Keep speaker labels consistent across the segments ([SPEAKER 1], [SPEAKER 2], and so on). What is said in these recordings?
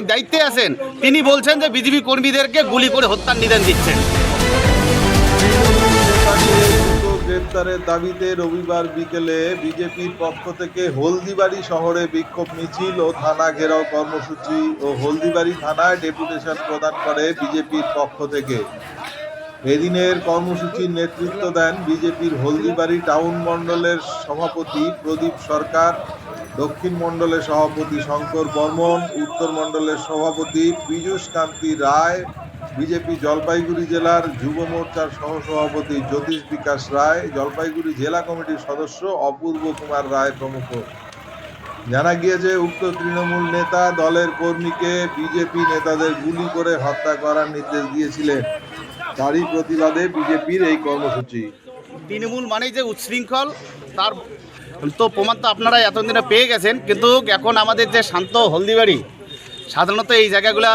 [SPEAKER 1] সাংবিধানিক দায়িত্বে আছেন। তিনি বলছেন যে বিজেপি কর্মীদেরকে গুলি করে হত্যার নিদান দিচ্ছেন
[SPEAKER 2] গ্রেপ্তারের দাবিতে রবিবার বিকেলে বিজেপির পক্ষ থেকে হলদিবাড়ি শহরে বিক্ষোভ মিছিল ও থানা ঘেরাও কর্মসূচি ও হলদিবাড়ি থানায় ডেপুটেশন প্রদান করে বিজেপির পক্ষ থেকে। এদিনের কর্মসূচির নেতৃত্ব দেন বিজেপির হলদিবাড়ি টাউন মণ্ডলের সভাপতি প্রদীপ সরকার দক্ষিণ মণ্ডলের সভাপতি শঙ্কর বর্মন, উত্তর মণ্ডলের সভাপতি পীযূষ কান্তি রায়, বিজেপি জলপাইগুড়ি জেলার যুব মোর্চার সহসভাপতি জ্যোতিষ বিকাশ রায়, জলপাইগুড়ি জেলা কমিটির সদস্য অপূর্ব কুমার রায় প্রমুখ। জানা গিয়েছে, উক্ত তৃণমূল নেতা দলের কর্মীকে বিজেপি নেতাদের গুলি করে হত্যা করার নির্দেশ দিয়েছিলেন। তারই প্রতিবাদে বিজেপির এই কর্মসূচি।
[SPEAKER 1] তৃণমূল মানেই যে উচ্ছৃঙ্খল, তার তো প্রমাণ তো আপনারা এতদিনে পেয়ে গেছেন কিন্তু এখন আমাদের যে শান্ত হলদিবাড়ি সাধারণত এই জায়গাগুলো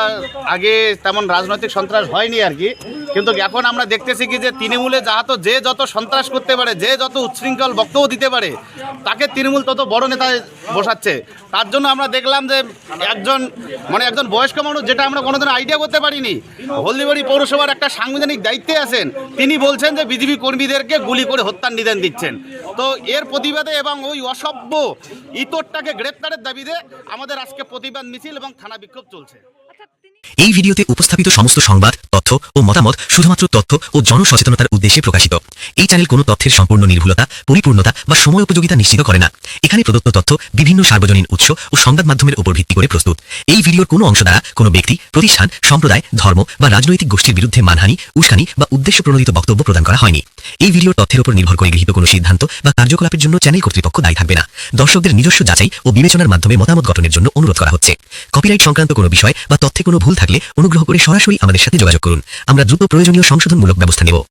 [SPEAKER 1] আগে তেমন রাজনৈতিক সন্ত্রাস হয়নি আর কি। কিন্তু এখন আমরা দেখতেছি কি যে তৃণমূলে যাহা তো যে যত সন্ত্রাস করতে পারে, যে যত উচ্ছৃঙ্খল বক্তব্য দিতে পারে, তাকে তৃণমূল তত বড় নেতায় বসাচ্ছে। তার জন্য আমরা দেখলাম যে একজন মানে একজন বয়স্ক মানুষ যেটা আমরা কোনোদিন আইডিয়া করতে পারিনি। হলদিবাড়ি পৌরসভার একটা সাংবিধানিক দায়িত্বে আছেন, তিনি বলছেন যে বিজেপি কর্মীদেরকে গুলি করে হত্যার নিদান দিচ্ছেন। তো এর প্রতিবাদে এবং ওই অসভ্য ইতরটাকে গ্রেপ্তারের দাবিতে আমাদের আজকে প্রতিবাদ মিছিল এবং থানা বিক্ষোভ চলছে।
[SPEAKER 3] এই ভিডিওতে উপস্থাপিত সমস্ত সংবাদ, তথ্য ও মতামত শুধুমাত্র তথ্য ও জনসচেতনতার উদ্দেশ্যে প্রকাশিত। এই চ্যানেল কোনো তথ্যের সম্পূর্ণ নির্ভুলতা, পরিপূর্ণতা বা সময় উপযোগিতা নিশ্চিত করে না। এখানে প্রদত্ত তথ্য বিভিন্ন সার্বজনীন উৎস ও সংবাদ মাধ্যমের উপর ভিত্তি করে প্রস্তুত। এই ভিডিওর কোনো অংশ দ্বারা কোনো ব্যক্তি, প্রতিষ্ঠান, সম্প্রদায়, ধর্ম বা রাজনৈতিক গোষ্ঠীর বিরুদ্ধে মানহানি, উস্কানি বা উদ্দেশ্য প্রণোদিত বক্তব্য প্রদান করা হয়নি। এই ভিডিওর তথ্যের উপর নির্ভর করে গৃহীত কোনো সিদ্ধান্ত বা কার্যকলাপের জন্য চ্যানেল কর্তৃপক্ষ দায়ী থাকবে না। দর্শকদের নিজস্ব যাচাই ও বিবেচনার মাধ্যমে মতামত গঠনের জন্য অনুরোধ করা হচ্ছে। কপিরাইট সংক্রান্ত কোনো বিষয় বা তথ্যে কোনো থাকলে অনুগ্রহ করে সরাসরি আমাদের সাথে যোগাযোগ করুন। আমরা দ্রুত প্রয়োজনীয় সংশোধনমূলক ব্যবস্থা নেব।